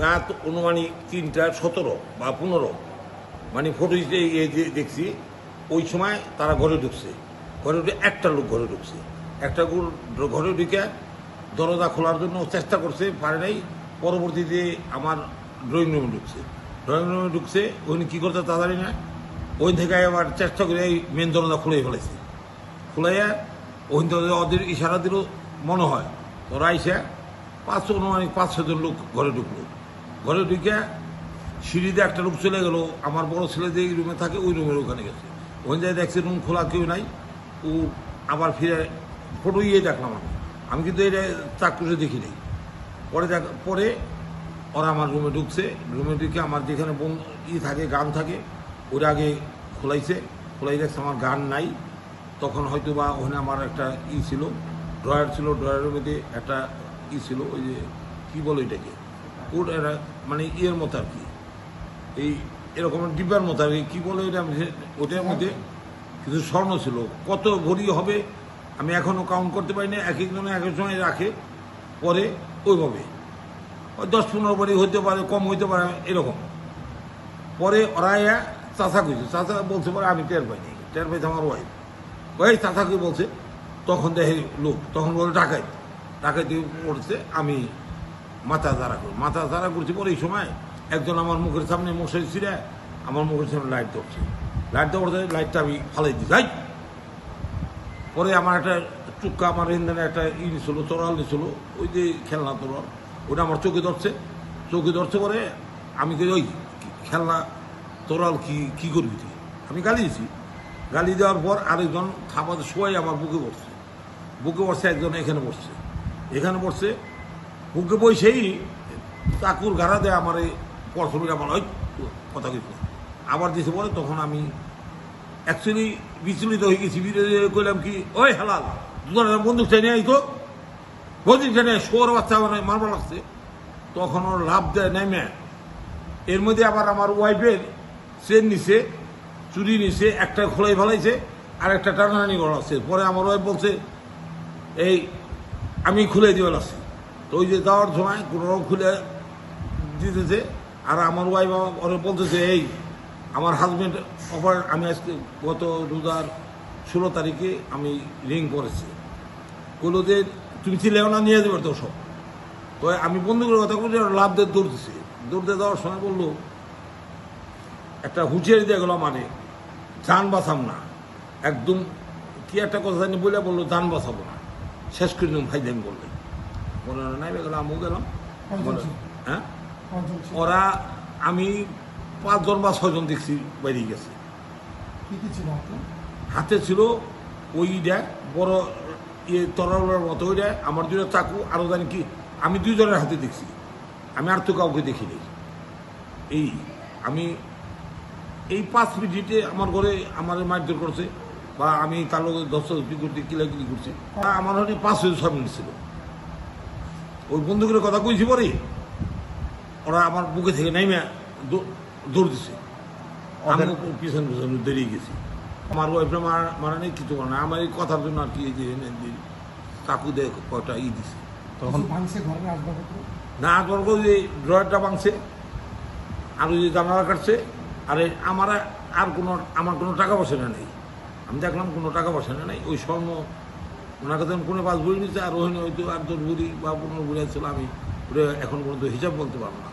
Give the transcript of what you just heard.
রাত অনুমানিক তিনটা সতেরো বা পনেরো। মানে ইয়ে দেখছি, ওই সময় তারা ঘরে ঢুকছে। ঘরে ঢুকে একটা লোক ঘরে ঢুকছে। একটা ঘরে ঢুকে দরজা খোলার জন্য চেষ্টা করছে, পারে নাই। পরবর্তীতে আমার ড্রয়িং রুমে ঢুকছে। ড্রয়িং রুমে ঢুকছে উনি কী করতে তা জানি না। ওই থেকে আবার চেষ্টা করে এই মেন দরজা খুলে ফেলেছে। খুলাইয়া ওই দরজা ওদের ইশারা দিল, মনে হয়। ওরা আইসা পাঁচশো অনুমানিক পাঁচ ছজন লোক ঘরে ঢুকলো। ঘরে ঢুকে সিঁড়িতে একটা লোক চলে গেল। আমার বড় ছেলে যে রুমে থাকে, ওই রুমের ওখানে গেছে। ওখানে যাই দেখছে রুম খোলা কেউ নাই। ও আবার ফিরে ফটো ইয়ে দেখলাম আমি। আমি কিন্তু এটা চাক্ষুষে দেখি নাই। পরে দেখ, পরে ওরা আমার রুমে ঢুকছে। রুমে ঢুকে আমার যেখানে বোন ই থাকে, গান থাকে, ওরা আগে খোলাইছে। খোলাই দেখছে আমার গান নাই। তখন হয়তো বা ওখানে আমার একটা ই ছিল, ড্রয়ার ছিল, ড্রয়ারের মধ্যে একটা ই ছিল, ওই যে কী বলো এটাকে এরা মানে ইয়ের মতো আর কি। এই এরকম ডিব্বার মতো আর কি। বলে এটা ওটার মধ্যে কিছু স্বর্ণ ছিল। কত ভরি হবে আমি এখনও কাউন্ট করতে পারি না। এক একজনে এক এক সময় রাখে, পরে ওইভাবে। ওই দশ পনেরো ভরি হতে পারে, কম হইতে পারে, এরকম। পরে ওরা চাষা কইছে চাষা বলছে পরে, আমি টের পাইনি। টের পাইছে আমার ওয়াইফ ওই চাষাকে বলছে? তখন দেখে লোক, তখন বলে ডাকাই ডাকাইতে পড়ছে, আমি মাথা ধারা করি মাথা ধারা করছি পরে এই সময় একজন আমার মুখের সামনে মশারি ছিঁড়ে আমার মুখের সামনে লাইট ধরছে। লাইট ধরতে লাইটটা আমি ফালাই দিই। যাই পরে আমার একটা চুক্কা আমার ইন্ধানে একটা ই ছিল তরাল ছিল ওই যে খেলনা তরাল ওটা আমার চোখে ধরছে। চোখে ধরছে পরে আমি কই, ওই খেলনা তরাল কি কি করবি তুই? আমি গালি দিছি। গালি দেওয়ার পর আরেকজন খাবার শোয়াই আমার বুকে বসছে। বুকে বসছে একজন এখানে বসছে। এখানে বসছে বুকে বসেই চাকুর গাড়া দেয় আমার এই পরশমীরা বলা ওই কথা কিছু। আবার দিছে বলে, তখন আমি অ্যাকচুয়ালি বিচলিত হয়ে গেছি। কইলাম কি, ওই হালাল দুজন বন্দুক চাই নিয়ে আইতো। বন্দুক চাই নিয়ে শোর বাচ্চা মানে মারবা লাগছে। তখন ওর লাভ দেয় নেমে এর মধ্যে আবার আমার ওয়াইফের চেন নিছে, চুরি নিছে, একটা খোলাই ফেলাইছে, আর একটা টানাটানি করাচ্ছে পরে আমার ওয়াইফ বলছে, এই, আমি খুলে দিয়ে লাগছি তো ওই যে যাওয়ার সময় কোনো রকম খুলে দিতেছে, আর আমার ওয়াইফ ওরা বলতেছে, এই, আমার হাজব্যান্ড অফার আমি আজকে গত রোজার ষোলো তারিখে আমি রিং করেছি বলল যে, তুমি ছিলেও না, নিয়ে যাবে তো সব। তো আমি বন্ধুগুলোর কথা বলছি লাভ দিয়ে দৌড়তেছে। দৌড়তে যাওয়ার সময় বলল, একটা হুঁচিয়ারি দিয়ে গেলো মানে যান বাঁচাম না। একদম কি একটা কথা জানি বলে বলল, যান বাঁচাবো না। শেষ করে দিলাম ভাই আমি বললেন বলে নাই গেলাম আমিও গেলাম? হ্যাঁ? ওরা আমি পাঁচজন বা ছয়জন দেখছি বেরিয়ে গেছে। ছিল হাতে? ছিল ওইটা বড় ইয়ে তরলের মতো ওইটা আমার দুটো চাকু আরও জানি কি আমি দুইজনের হাতে দেখছি। আমি আর তো কাউকে দেখিনি এই আমি এই পাঁচ মিনিটে আমার ঘরে আমার মারধর করছে বা আমি তার লোকের দশটি করতে কিলাকিলি করছি। আমার হয়তো পাঁচ ছয় মিনিট ছিল। ওই বন্ধুগুলো কথা কইছি পরে ওরা আমার বুকে থেকে নেমে দৌ- দৌড় দিছে। আমি পিছন পিছন দাঁড়িয়ে গেছি। আমার ওয়াইফে মারা মারা নেই কিছু করে না। আমার এই কথার জন্য আর কি এই যে দিয়ে কাকু দিয়ে কয়টা ই দিছে। তখন আসবাবপত্র? না তোর ওই যে ড্রয়ারটা ভাঙছে আর ওই যে জানালা কাটছে আর এই আমার আর কোনো আমার কোনো টাকা পয়সা নেই। আমি দেখলাম কোনো টাকা পয়সা নেই। ওই স্বর্ণ ওনার কাছে কোনো পাঁচ বই নিচ্ছে আর রোহিণী হয়তো আর তোর বুড়ি বা পনেরো বুড়ি ছিল আমি এখন পর্যন্ত হিসাব বলতে পারব না।